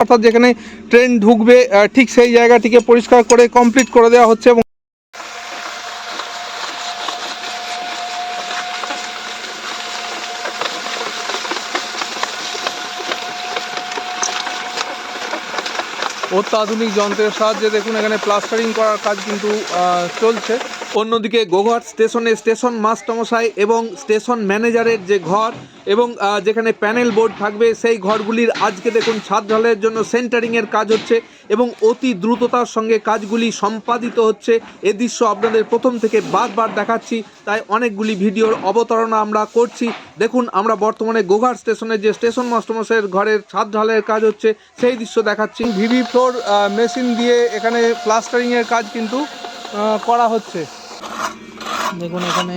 অর্থাৎ যেখানে ট্রেন ঢুকবে ঠিক সেই জায়গাটিকে পরিষ্কার করে কমপ্লিট করে দেওয়া হচ্ছে এবং অত্যাধুনিক যন্ত্রের সাহায্যে দেখুন, এখানে প্লাস্টারিং করার কাজ কিন্তু চলছে। অন্যদিকে গোঘাট স্টেশনে স্টেশন মাস্টারমশাই এবং স্টেশন ম্যানেজারের যে ঘর এবং যেখানে প্যানেল বোর্ড থাকবে, সেই ঘরগুলির আজকে দেখুন ছাদ ঢালাইয়ের জন্য সেন্টারিংয়ের কাজ হচ্ছে এবং অতি দ্রুততার সঙ্গে কাজগুলি সম্পাদিত হচ্ছে। এ দৃশ্য আপনাদের প্রথম থেকে বারবার দেখাচ্ছি, তাই অনেকগুলি ভিডিওর অবতারণা আমরা করছি। দেখুন, আমরা বর্তমানে গোঘাট স্টেশনে যে স্টেশন মাস্টারমশাইয়ের ঘরের ছাদ ঢালাইয়ের কাজ হচ্ছে, সেই দৃশ্য দেখাচ্ছি। ভিভি ফ্লোর মেশিন দিয়ে এখানে প্লাস্টারিংয়ের কাজ কিন্তু করা হচ্ছে। দেখুন, এখানে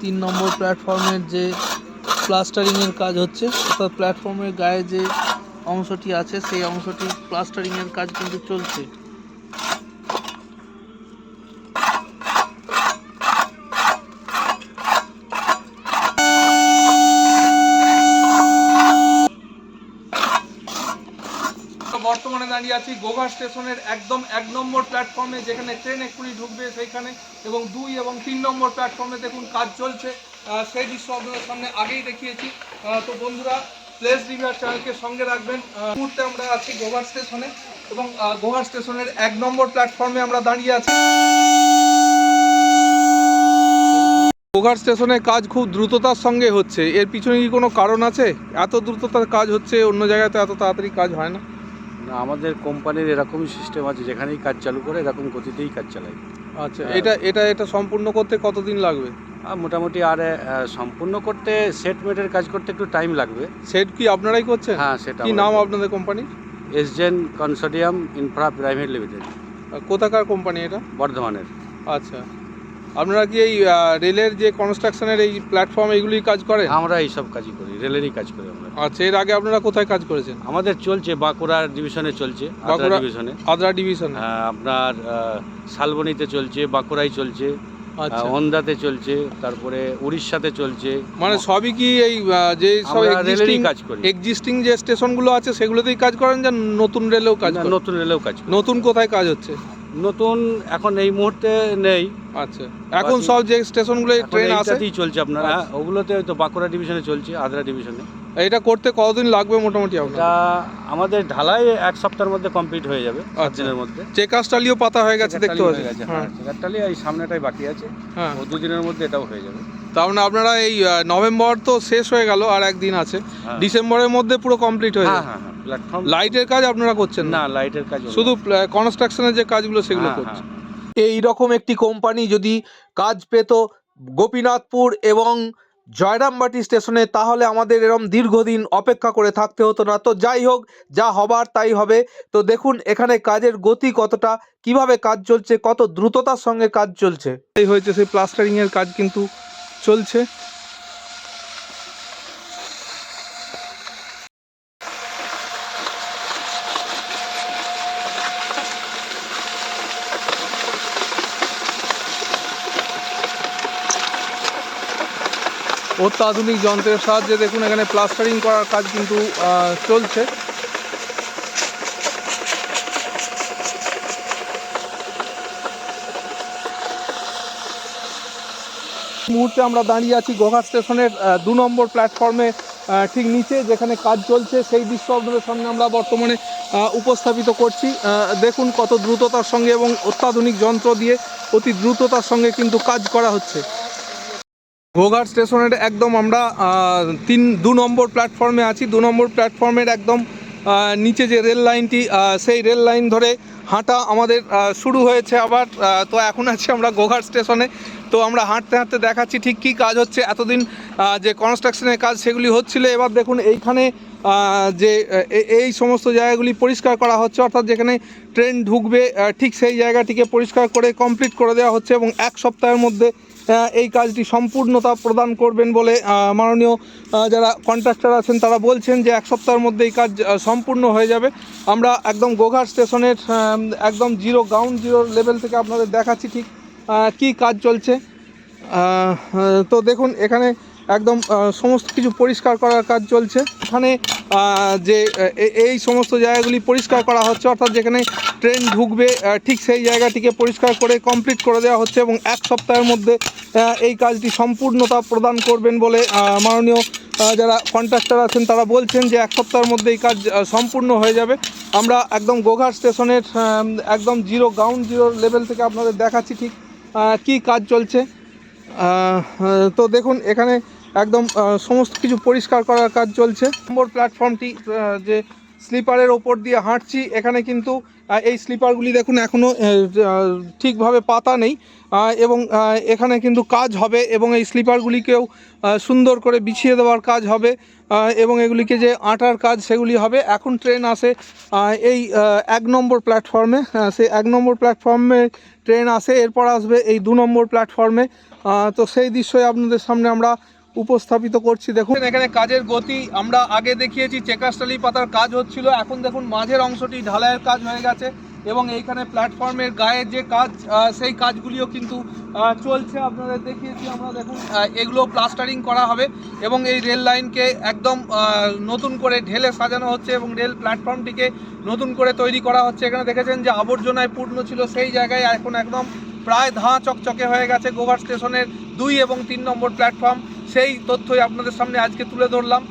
তিন নম্বর প্ল্যাটফর্মের যে প্লাস্টারিংয়ের কাজ হচ্ছে, অর্থাৎ প্ল্যাটফর্মের গায়ে যে অংশটি আছে, সেই অংশটি প্লাস্টারিংয়ের কাজ কিন্তু চলছে। বর্তমানে দাঁড়িয়ে আছি। গোঘা স্টেশনের একদম এক নম্বর প্ল্যাটফর্মে যেখানে ট্রেন এক্ষুনি ঢুকবে সেইখানে এবং দুই এবং তিন নম্বর প্ল্যাটফর্মে দেখুন কাজ চলছে। সেই দৃশ্য আপনাদের সামনে আগেই দেখিয়েছি। তো বন্ধুরা প্লেস রিভিউর চ্যানেলকে সঙ্গে রাখবেন। মুহূর্তে আমরা আছি গোঘাট স্টেশনে এবং গোঘাট স্টেশনের এক নম্বর প্ল্যাটফর্মে আমরা দাঁড়িয়ে আছি। গোঘাট স্টেশনে কাজ খুব দ্রুততার সঙ্গে হচ্ছে। এর পিছনে কি কোনো কারণ আছে? এত দ্রুততার কাজ হচ্ছে, অন্য জায়গায় তো এত তাড়াতাড়ি কাজ হয় না। না আমাদের কোম্পানির এরকমই সিস্টেম আছে যেখানেই কাজ চালু করে এরকম গতিতেই কাজ চালাই আচ্ছা। এটা এটা এটা সম্পূর্ণ করতে কতদিন লাগবে? মোটামুটি আর সম্পূর্ণ করতে সেট মেটের কাজ করতে একটু টাইম লাগবে। সেট কি আপনারাই করছেন? হ্যাঁ সেটা কি নাম আপনাদের কোম্পানি এসজেন কনসোডিয়াম ইনফ্রা প্রাইভেট লিমিটেড কোথাকার কোম্পানি এটা? বর্ধমানের। আচ্ছা। আপনারা কি এই রেলের যে কনস্ট্রাকশনের এই প্ল্যাটফর্ম এইগুলি কাজ করেন? আমরা এইসব কাজই করি রেলেরই কাজ করি আমরা। আচ্ছা এর আগে আপনারা কোথায় কাজ করেছেন? আমাদের চলছে বাঁকুড়া ডিভিশনে চলছে বাঁকুড়া- ডিভিশনে আদ্রা ডিভিশন আহ, আপনার শালবনিতে চলছে বাঁকুড়ায় চলছে আচ্ছা। আহ, চলছে তারপরে উড়িষ্যাতে চলছে। মানে সবই কি এই যে সব এক্সিস্টিং রেলেরই কাজ করি। এক্সিস্টিং যে স্টেশনগুলো আছে সেগুলোতেই কাজ করেন যে নতুন রেলেও কাজ নতুন রেলেও কাজ নতুন কোথায় কাজ হচ্ছে? নতুন এখন এই মুহূর্তে নেই। আচ্ছা। এখন সব যে স্টেশনগুলো ট্রেন আসে এইটাতেই চলছে আপনার হ্যাঁ। ওগুলোতে তো বাঁকুড়া ডিভিশনে চলছে আদ্রা ডিভিশনে। এটা করতে কতদিন লাগবে মোটামুটি আপনার? আমাদের ঢালাই এক সপ্তাহের মধ্যে কমপ্লিট হয়ে যাবে সাত আচ্ছা। দিনের মধ্যে। চেকাস্টালিও পাতা হয়ে গেছে দেখতে পাচ্ছি। হয়ে হ্যাঁ হ্যাঁ। চেকারটালি এই সামনেটাই বাকি আছে। হ্যাঁ। ও দুদিনের মধ্যে এটাও হয়ে যাবে। তার মানে আপনারা এই নভেম্বর তো শেষ হয়ে গেল আর একদিন আছে। হ্যাঁ। ডিসেম্বরের মধ্যে পুরো কমপ্লিট হয়ে হ্যাঁ যাবে। হ্যাঁ হ্যাঁ। প্ল্যাটফর্ম লাইটের কাজ আপনারা করছেন না? লাইটের কাজ শুধু কনস্ট্রাকশনের যে কাজগুলো সেগুলো হ্যাঁ, করছে হ্যাঁ। এই রকম একটি কোম্পানি যদি কাজ পেত গোপীনাথপুর এবং জয়রামবাটি স্টেশনে তাহলে আমাদের এরম দীর্ঘদিন অপেক্ষা করে থাকতে হতো না। তো যাই হোক যা হবার তাই হবে। তো দেখুন এখানে কাজের গতি কতটা কীভাবে কাজ চলছে কত দ্রুততার সঙ্গে কাজ চলছে। এই হয়েছে সেই প্লাস্টারিংয়ের কাজ কিন্তু চলছে। অত্যাধুনিক যন্ত্রের সাহায্যে দেখুন, এখানে প্লাস্টারিং করার কাজ কিন্তু চলছে। মুহূর্তে আমরা দাঁড়িয়ে আছি গোঘাট স্টেশনের দু নম্বর প্ল্যাটফর্মে ঠিক নিচে যেখানে কাজ চলছে, সেই দৃশ্য আপনাদের সামনে আমরা বর্তমানে উপস্থাপিত করছি। দেখুন কত দ্রুততার সঙ্গে এবং অত্যাধুনিক যন্ত্র দিয়ে অতি দ্রুততার সঙ্গে কিন্তু কাজ করা হচ্ছে। গোঘাট স্টেশনের একদম আমরা তিন, দু নম্বর প্ল্যাটফর্মে আছি। দু নম্বর প্ল্যাটফর্মের একদম নিচে যে রেল লাইনটি সেই রেল লাইন ধরে হাঁটা আমাদের শুরু হয়েছে আবার তো এখন আছি আমরা গোঘাট স্টেশনে। তো আমরা হাঁটতে হাঁটতে দেখাচ্ছি ঠিক কী কাজ হচ্ছে, এতদিন যে কনস্ট্রাকশনের কাজ সেগুলি হচ্ছিল। এবার দেখুন এইখানে যে এই সমস্ত জায়গাগুলি পরিষ্কার করা হচ্ছে, অর্থাৎ যেখানে ট্রেন ঢুকবে ঠিক সেই জায়গাটিকে পরিষ্কার করে কমপ্লিট করে দেওয়া হচ্ছে এবং এক সপ্তাহের মধ্যে এই কাজটি সম্পূর্ণতা প্রদান করবেন বলে মাননীয় যারা কন্ট্রাক্টর আছেন তারা বলছেন যে এক সপ্তাহের মধ্যে এই কাজ সম্পূর্ণ হয়ে যাবে। আমরা একদম গোঘাট স্টেশনের একদম জিরো গ্রাউন্ড জিরো লেভেল থেকে আপনাদের দেখাচ্ছি ঠিক কি কাজ চলছে। তো দেখুন, এখানে একদম সমস্ত কিছু পরিষ্কার করার কাজ চলছে। এখানে যে এই সমস্ত জায়গাগুলি পরিষ্কার করা হচ্ছে, অর্থাৎ যেখানে ট্রেন ঢুকবে ঠিক সেই জায়গাটিকে পরিষ্কার করে কমপ্লিট করে দেওয়া হচ্ছে এবং এক সপ্তাহের মধ্যে এই কাজটি সম্পূর্ণতা প্রদান করবেন বলে মাননীয় যারা কন্ট্রাক্টর আছেন তারা বলছেন যে এক সপ্তাহের মধ্যে এই কাজ সম্পূর্ণ হয়ে যাবে। আমরা একদম গোঘাট স্টেশনের একদম জিরো গ্রাউন্ড জিরো লেভেল থেকে আপনাদের দেখাচ্ছি ঠিক কি কাজ চলছে। তো দেখুন, এখানে একদম সমস্ত কিছু পরিষ্কার করার কাজ চলছে। নম্বর প্ল্যাটফর্মটি যে স্লিপারের ওপর দিয়ে হাঁটছি, এখানে কিন্তু এই স্লিপারগুলি দেখুন এখনও ঠিকভাবে পাতা নেই এবং এখানে কিন্তু কাজ হবে এবং এই স্লিপারগুলিকেও সুন্দর করে বিছিয়ে দেওয়ার কাজ হবে এবং এগুলিকে যে আটার কাজ, সেগুলি হবে। এখন ট্রেন আসে এই এক নম্বর প্ল্যাটফর্মে সেই এক নম্বর প্ল্যাটফর্মে ট্রেন আসে, এরপর আসবে এই দু নম্বর প্ল্যাটফর্মে তো সেই দৃশ্যই আপনাদের সামনে আমরা উপস্থাপিত করছি, দেখুন। এখানে কাজের গতি, আমরা আগে দেখিয়েছি চেকাস্টালি পাতার কাজ হচ্ছিল, এখন দেখুন মাঝের অংশটি ঢালাইয়ের কাজ হয়ে গেছে, এবং এইখানে প্ল্যাটফর্মের গায়ে যে কাজ সেই কাজগুলিও কিন্তু চলছে, আপনাদের দেখিয়েছি আমরা, দেখুন এগুলো প্লাস্টারিং করা হবে, এবং এই রেল লাইনকে একদম নতুন করে ঢেলে সাজানো হচ্ছে, এবং রেল প্ল্যাটফর্মটিকে নতুন করে তৈরি করা হচ্ছে। এখানে দেখেছেন যে আবর্জনায় পূর্ণ ছিল, সেই জায়গায় এখন একদম প্রায় ধাঁ চকচকে হয়ে গেছে গোঘাট স্টেশনের দুই এবং তিন নম্বর প্ল্যাটফর্ম। সেই তথ্যই আপনাদের সামনে আজকে তুলে ধরলাম।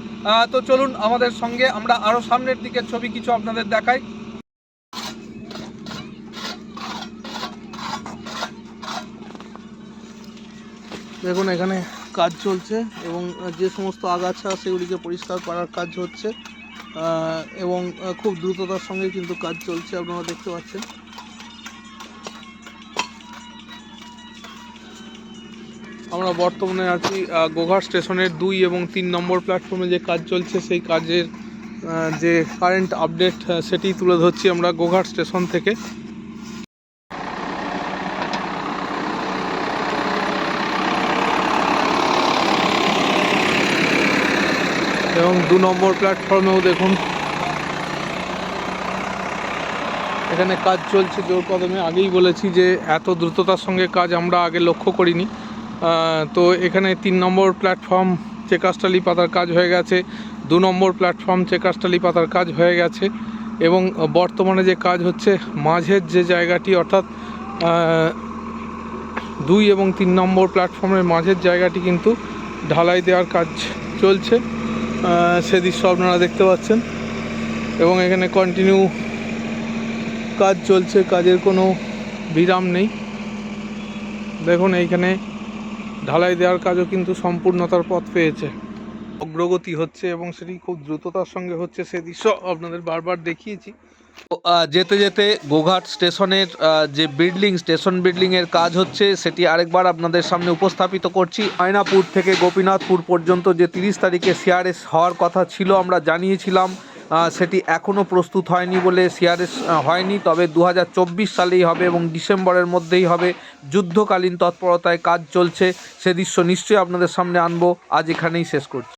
তো চলুন আমাদের সঙ্গে আমরা আরও সামনের দিকের ছবি কিছু আপনাদের দেখাই। দেখুন, এখানে কাজ চলছে এবং যে সমস্ত আগাছা সেগুলিকে পরিষ্কার করার কাজ হচ্ছে। এবং খুব দ্রুততার সঙ্গে কিন্তু কাজ চলছে, আপনারা দেখতে পাচ্ছেন। আমরা বর্তমানে আছি গোঘাট স্টেশনের দুই এবং তিন নম্বর প্ল্যাটফর্মে যে কাজ চলছে, সেই কাজের যে কারেন্ট আপডেট সেটি তুলে ধরছি আমরা গোঘাট স্টেশন থেকে। এবং দু নম্বর প্ল্যাটফর্মেও দেখুন। এখানে কাজ চলছে জোর কদমে। আগেই বলেছি যে এত দ্রুততার সঙ্গে কাজ আমরা আগে লক্ষ্য করিনি। তো এখানে তিন নম্বর প্ল্যাটফর্ম চেকাস্টালি পাতার কাজ হয়ে গেছে, দু নম্বর প্ল্যাটফর্ম চেকাস্টালি পাতার কাজ হয়ে গেছে এবং বর্তমানে যে কাজ হচ্ছে, মাঝের যে জায়গাটি অর্থাৎ দুই এবং তিন নম্বর প্ল্যাটফর্মের মাঝের জায়গাটি কিন্তু ঢালাই দেওয়ার কাজ চলছে সে দৃশ্য আপনারা দেখতে পাচ্ছেন এবং এখানে কন্টিনিউ কাজ চলছে, কাজের কোনো বিরাম নেই। দেখুন এইখানে ঢালাই দেওয়ার কাজও কিন্তু সম্পূর্ণতার পথ পেয়েছে। অগ্রগতি হচ্ছে এবং সেটি খুব দ্রুততার সঙ্গে হচ্ছে সে দৃশ্য আপনাদের বারবার দেখিয়েছি। যেতে যেতে গোঘাট স্টেশনের যে বিল্ডিং, স্টেশন বিল্ডিং এর কাজ হচ্ছে, সেটি আরেকবার আপনাদের সামনে উপস্থাপিত করছি। আয়নাপুর থেকে গোপীনাথপুর পর্যন্ত যে তিরিশ তারিখে সিআরএস হওয়ার কথা ছিল, আমরা জানিয়েছিলাম। সেটি এখনও প্রস্তুত হয়নি বলে সিআরএস হয়নি। তবে দু হাজার চব্বিশ সালেই হবে এবং ডিসেম্বরের মধ্যেই হবে যুদ্ধকালীন তৎপরতায় কাজ চলছে। সে দৃশ্য নিশ্চয়ই আপনাদের সামনে আনব। আজ এখানেই শেষ করছি।